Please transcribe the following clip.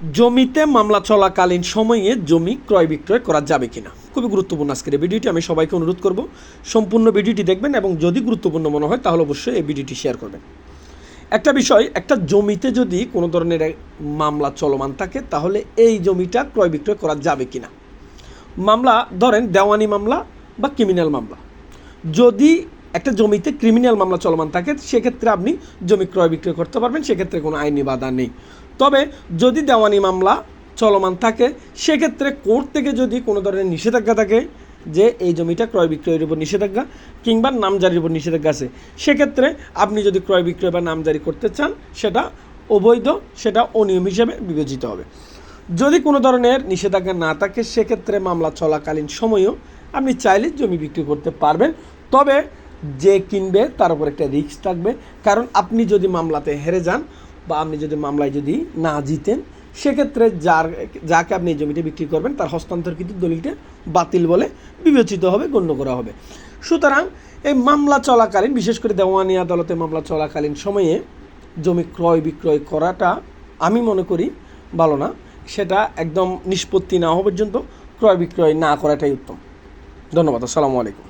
জমিতে মামলা চলাকালীন সময়ে জমি ক্রয় বিক্রয় করা যাবে কিনা? খুবই গুরুত্বপূর্ণ আজকের এই ভিডিওটি। আমি সবাইকে অনুরোধ করব, সম্পূর্ণ ভিডিওটি দেখবেন এবং যদি গুরুত্বপূর্ণ মনে হয়, তাহলে অবশ্যই এই ভিডিওটি শেয়ার করবেন। একটা বিষয়, একটা জমিতে যদি কোনো ধরনের মামলা চলমান থাকে, তাহলে এই জমিটা ক্রয় বিক্রয় করা যাবে কিনা? মামলা, ধরেন দেওয়ানি মামলা বা ক্রিমিনাল মামলা। যদি একটা জমিতে ক্রিমিনাল মামলা চলমান থাকে, সেক্ষেত্রে আপনি জমি ক্রয় বিক্রয় করতে পারবেন, সেক্ষেত্রে কোনো আইনি বাধা নেই। তবে যদি দেওয়ানি মামলা চলমান থাকে, সেক্ষেত্রে কোর্ট থেকে যদি কোনো ধরনের নিষেধাজ্ঞা থাকে, যে এই জমিটা ক্রয় বিক্রয়ের উপর নিষেধাজ্ঞা কিংবা নামজারির উপর নিষেধাজ্ঞা আছে, সেক্ষেত্রে আপনি যদি ক্রয় বিক্রয় বা নামজারি করতে চান, সেটা অবৈধ, সেটা অনিয়ম হিসেবে বিবেচিত হবে। যদি কোনো ধরনের নিষেধাজ্ঞা না থাকে, সেক্ষেত্রে মামলা চলাকালীন সময়েও আপনি চাইলে জমি বিক্রি করতে পারবেন। তবে যে কিনবে, তার উপর একটা রিস্ক থাকবে। কারণ আপনি যদি মামলাতে হেরে যান বা আপনি যদি মামলায় যদি না জিতেন, সেক্ষেত্রে যার, যাকে আপনি জমিটা বিক্রি করবেন, তার হস্তান্তরকৃত দলিলটা বাতিল বলে বিবেচিত হবে, গণ্য করা হবে। সুতরাং এই মামলা চলাকালীন, বিশেষ করে দেওয়ানি আদালতে মামলা চলাকালীন সময়ে জমি ক্রয় বিক্রয় করাটা আমি মনে করি ভালো না। সেটা একদম নিষ্পত্তি না হওয়া পর্যন্ত ক্রয় বিক্রয় না করাটাই উত্তম। ধন্যবাদ। আসসালামু আলাইকুম।